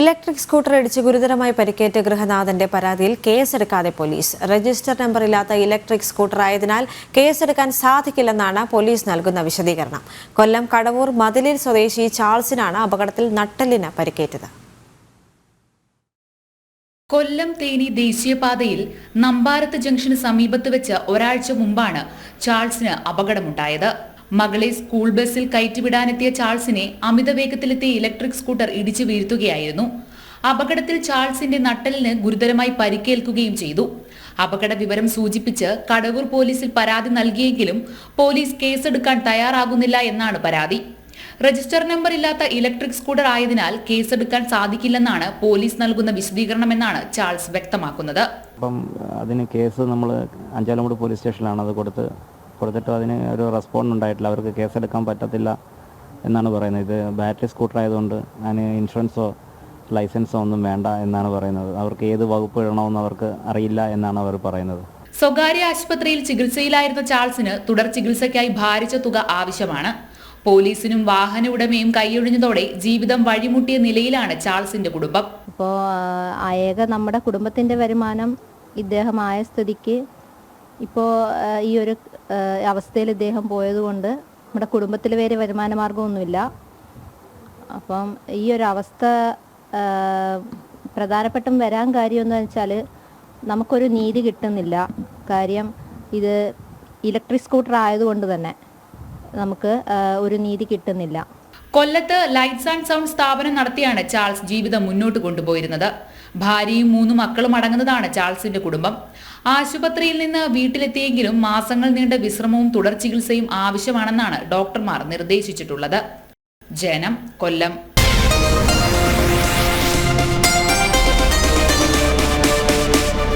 Electric scooter ഇടിച്ച് ഗുരുതരമായി പരിക്കേറ്റ ഗൃഹനാഥന്റെ പരാതിയിൽ കേസെടുക്കാതെ പോലീസ്. രജിസ്റ്റർ നമ്പർ ഇല്ലാത്ത ഇലക്ട്രിക് സ്കൂട്ടർ ആയതിനാൽ കേസെടുക്കാൻ സാധിക്കില്ലെന്നാണ് പോലീസ് നൽകുന്ന വിശദീകരണം. കൊല്ലം കടവൂർ മതിലിൽ സ്വദേശി ചാൾസിനാണ് അപകടത്തിൽ നട്ടലിന് പരിക്കേറ്റത്. കൊല്ലം തേനി ദേശീയപാതയിൽ നമ്പാരത്ത് ജംഗ്ഷന് സമീപത്ത് വെച്ച് ഒരാഴ്ച മുമ്പാണ് ചാൾസിന് അപകടമുണ്ടായത്. മകളെ സ്കൂൾ ബസ്സിൽ കയറ്റിവിടാനെത്തിയ ചാൾസിനെ അമിത വേഗത്തിലെത്തിയ ഇലക്ട്രിക് സ്കൂട്ടർ ഇടിച്ചു വീഴ്ത്തുകയായിരുന്നു. അപകടത്തിൽ ചാൾസിന്റെ നട്ടലിന് ഗുരുതരമായി പരിക്കേൽക്കുകയും ചെയ്തു. അപകട വിവരം സൂചിപ്പിച്ച് കടവൂർ പോലീസിൽ പരാതി നൽകിയെങ്കിലും പോലീസ് കേസെടുക്കാൻ തയ്യാറാകുന്നില്ല എന്നാണ് പരാതി. രജിസ്റ്റർ നമ്പർ ഇല്ലാത്ത ഇലക്ട്രിക് സ്കൂട്ടർ ആയതിനാൽ കേസെടുക്കാൻ സാധിക്കില്ലെന്നാണ് പോലീസ് നൽകുന്ന വിശദീകരണമെന്നാണ് ചാൾസ് വ്യക്തമാക്കുന്നത്. അപ്പം അതിന് കേസ് നമ്മൾ അഞ്ചാലമൂട് പോലീസ് സ്റ്റേഷനിലാണ് അത് കൊടുത്ത് കൊടുത്തിട്ട് അതിന് ഒരു റെസ്പോണ്ട് ഉണ്ടായിട്ടില്ല. അവർക്ക് കേസെടുക്കാൻ പറ്റത്തില്ല എന്നാണ് പറയുന്നത്. ഇത് ബാറ്ററി സ്കൂട്ടർ ആയതുകൊണ്ട് അതിന് ഇൻഷുറൻസോ ലൈസൻസോ ഒന്നും വേണ്ട എന്നാണ് പറയുന്നത്. അവർക്ക് ഏത് വകുപ്പ് ഇടണമെന്ന് അവർക്ക് അറിയില്ല എന്നാണ് അവർ പറയുന്നത്. സ്വകാര്യ ആശുപത്രിയിൽ ചികിത്സയിലായിരുന്ന ചാൾസിന് തുടർ ചികിത്സയ്ക്കായി ഭാരിച്ച തുക ആവശ്യമാണ്. പോലീസിനും വാഹന ഉടമയും കൈയൊഴിഞ്ഞതോടെ ജീവിതം വഴിമുട്ടിയ നിലയിലാണ് ചാൾസിന്റെ കുടുംബം. ഇപ്പോൾ ഏക നമ്മുടെ കുടുംബത്തിന്റെ വരുമാനം ഇദ്ദേഹമായ സ്ഥിതിക്ക് ഇപ്പോൾ ഈ ഒരു അവസ്ഥയിൽ ഇദ്ദേഹം പോയതുകൊണ്ട് നമ്മുടെ കുടുംബത്തിൽ വേറെ വരുമാന മാർഗമൊന്നുമില്ല. അപ്പം ഈ ഒരു അവസ്ഥ പ്രധാനപ്പെട്ടും വരാൻ കാര്യം എന്ന് വെച്ചാൽ നമുക്കൊരു നീതി കിട്ടുന്നില്ല. കാര്യം ഇത് ഇലക്ട്രിക് സ്കൂട്ടർ ആയതുകൊണ്ട് തന്നെ നമുക്ക് ഒരു നീതി കിട്ടുന്നില്ല. കൊല്ലത്ത് ലൈറ്റ്സ് ആൻഡ് സൗണ്ട് സ്ഥാപനം നടത്തിയാണ് ചാൾസ് ജീവിതം മുന്നോട്ട് കൊണ്ടുപോയിരുന്നത്. ഭാര്യയും മൂന്ന് മക്കളും അടങ്ങുന്നതാണ് ചാൾസിന്റെ കുടുംബം. ആശുപത്രിയിൽ നിന്ന് വീട്ടിലെത്തിയെങ്കിലും മാസങ്ങൾ നീണ്ട വിശ്രമവും തുടർ ചികിത്സയും ആവശ്യമാണെന്നാണ് ഡോക്ടർമാർ നിർദ്ദേശിച്ചിട്ടുള്ളത്. ജനം കൊല്ലം.